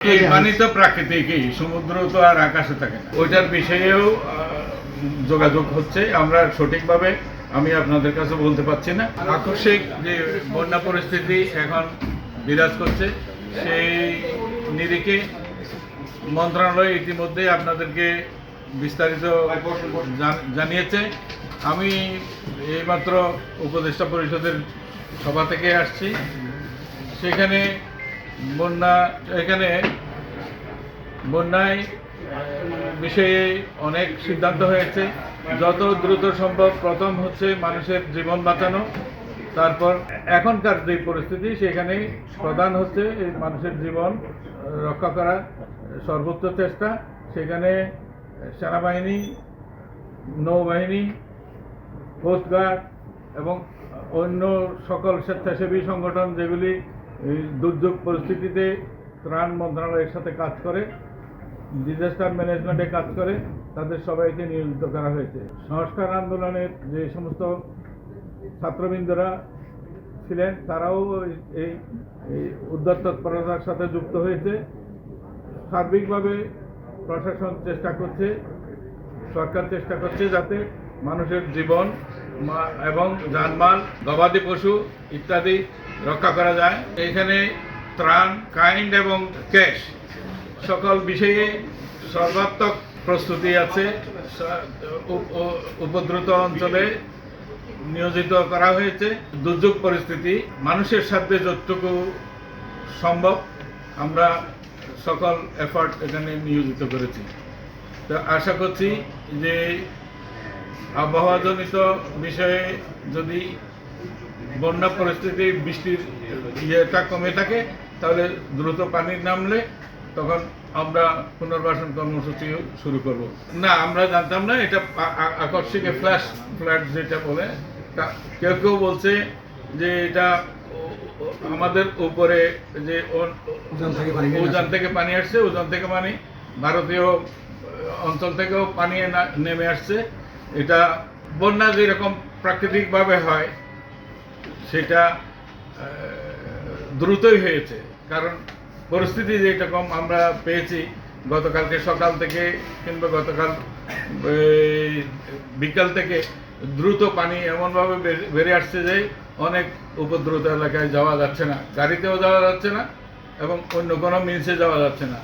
এই পানি তো প্রাকৃতিকই সমুদ্র তো আর আকাশে থাকে না। ওইটার বিষয়েও যোগাযোগ হচ্ছে। আমরা সঠিকভাবে আমি আপনাদের কাছে বলতে পারছি না। আকস্মিক যে বন্যা পরিস্থিতি এখন বিরাজ করছে সেই নিরিখে মন্ত্রণালয় ইতিমধ্যে আপনাদেরকে বিস্তারিত জান- জানিয়েছে। আমি এইমাত্র উপদেষ্টা পরিষদের সভা থেকে আসছি। সেখানে বন্যা, এখানে বন্যায় বিষয়ে অনেক সিদ্ধান্ত হয়েছে। যত দ্রুত সম্ভব প্রথম হচ্ছে মানুষের জীবন বাঁচানো। তারপর এখনকার যে পরিস্থিতি, সেখানে প্রধান হচ্ছে এই মানুষের জীবন রক্ষা করা সর্বোচ্চ চেষ্টা। সেখানে সেনাবাহিনী, নৌবাহিনী কোস্টগার্ড এবং অন্য সকল স্বেচ্ছাসেবী সংগঠন যেগুলি এই দুর্যোগ পরিস্থিতিতে ত্রাণ মন্ত্রণালয়ের সাথে কাজ করে ডিজাস্টার ম্যানেজমেন্টে কাজ করে, তাদের সবাইকে নিয়োজিত করা হয়েছে। সংস্কার আন্দোলনের যে সমস্ত ছাত্রবৃন্দরা ছিলেন, তারাও এই- উদ্যোগ তৎপরতার সাথে যুক্ত হয়েছে। সার্বিকভাবে প্রশাসন চেষ্টা করছে, সরকার চেষ্টা করছে যাতে মানুষের জীবন এবং যানমাল গবাদি পশু ইত্যাদি রক্ষা করা যায়। এখানে ত্রাণ কাইন্ড এবং ক্যাশ সকল বিষয়ে সর্বাত্মক প্রস্তুতি আছে। উপদ্রুত অঞ্চলে নিয়োজিত করা হয়েছে। দুর্যোগ পরিস্থিতি মানুষের সাথে যতটুকু সম্ভব আমরা সকল এফার্ট এখানে নিয়োজিত করেছি। তো আশা করছি যে আবহাওয়াজনিত বিষয়ে যদি বন্যা পরিস্থিতি বৃষ্টির ইয়েটা কমে থাকে তাহলে দ্রুত পানি নামলে তখন আমরা পুনর্বাসন কর্মসূচি শুরু করব। না আমরা জানতাম না এটা আ- আ- আকস্মিক ফ্ল্যাশ ফ্ল্যাট যেটা বলে কেউ কেউ বলছে যে এটা আমাদের উপরে যে ও- উজান থেকে পানি আসছে উজান থেকে পানি ভারতীয় অঞ্চল থেকেও পানি নেমে আসছে। এটা বন্যা যেরকম প্রাকৃতিকভাবে হয় সেটা দ্রুতই হয়েছে। কারণ পরিস্থিতি যেরকম আমরা পেয়েছি, গতকালকে সকাল থেকে কিংবা গতকাল বিকাল থেকে দ্রুত পানি এমনভাবে বেড়ে আসছে যে অনেক উপদ্রুত এলাকায় যাওয়া যাচ্ছে না। গাড়িতেও যাওয়া যাচ্ছে না এবং অন্য কোনো মিলসে যাওয়া যাচ্ছে না।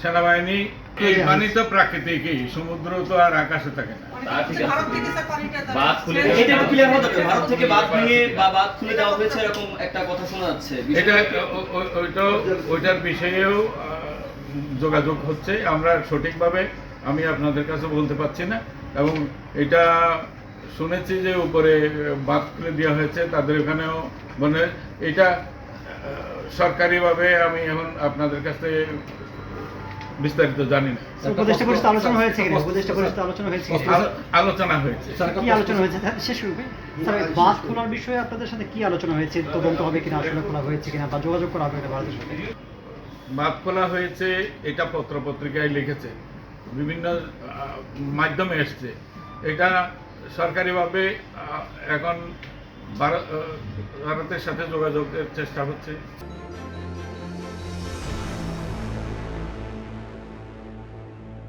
সেনাবাহিনী এই পানি তো প্রাকৃতিকই সমুদ্র তো আর আকাশে থাকে না। তা ঠিক আছে। ভারত থেকে স্যার পানিটা তারা- বাঁধ খুলে এটা একটু ক্লিয়ার হতে হবে ভারত থেকে বাদ নিয়ে বা বাদ খুলে দেওয়া হয়েছে এরকম একটা কথা শোনা যাচ্ছে। এটা ও- ও- ওইটা ওইটার বিষয়েও যোগাযোগ হচ্ছে। আমরা সঠিকভাবে আমি আপনাদের কাছে বলতে পারছি না। এবং এটা শুনেছি যে উপরে বাদ খুলে দেওয়া হয়েছে। তাদের ওখানেও মানে এটা সরকারিভাবে আমি এখন আপনাদের কাছে বিস্তারিত জানি না। উপদেষ্টা পরিষদ আলোচনা হয়েছে কিনা? উপদেষ্টা পরিষদ আলোচনা হয়েছে আলোচনা হয়েছে। কি আলোচনা হয়েছে? শেষ রূপে? স্যার বাদ খোলার বিষয়ে আপনাদের সাথে কি আলোচনা হয়েছে? তদন্ত হবে কিনা? আসলে খোলা হয়েছে কিনা? বা যোগাযোগ করা হবে কিনা ভারতের সাথে বাদ খোলা হয়েছে এটা পত্র পত্রিকায় লিখেছে। বিভিন্ন আহ, মাধ্যমে এসছে। এটা সরকারিভাবে আহ, এখন ভারত আহ, ভারতের সাথে যোগাযোগের চেষ্টা হচ্ছে।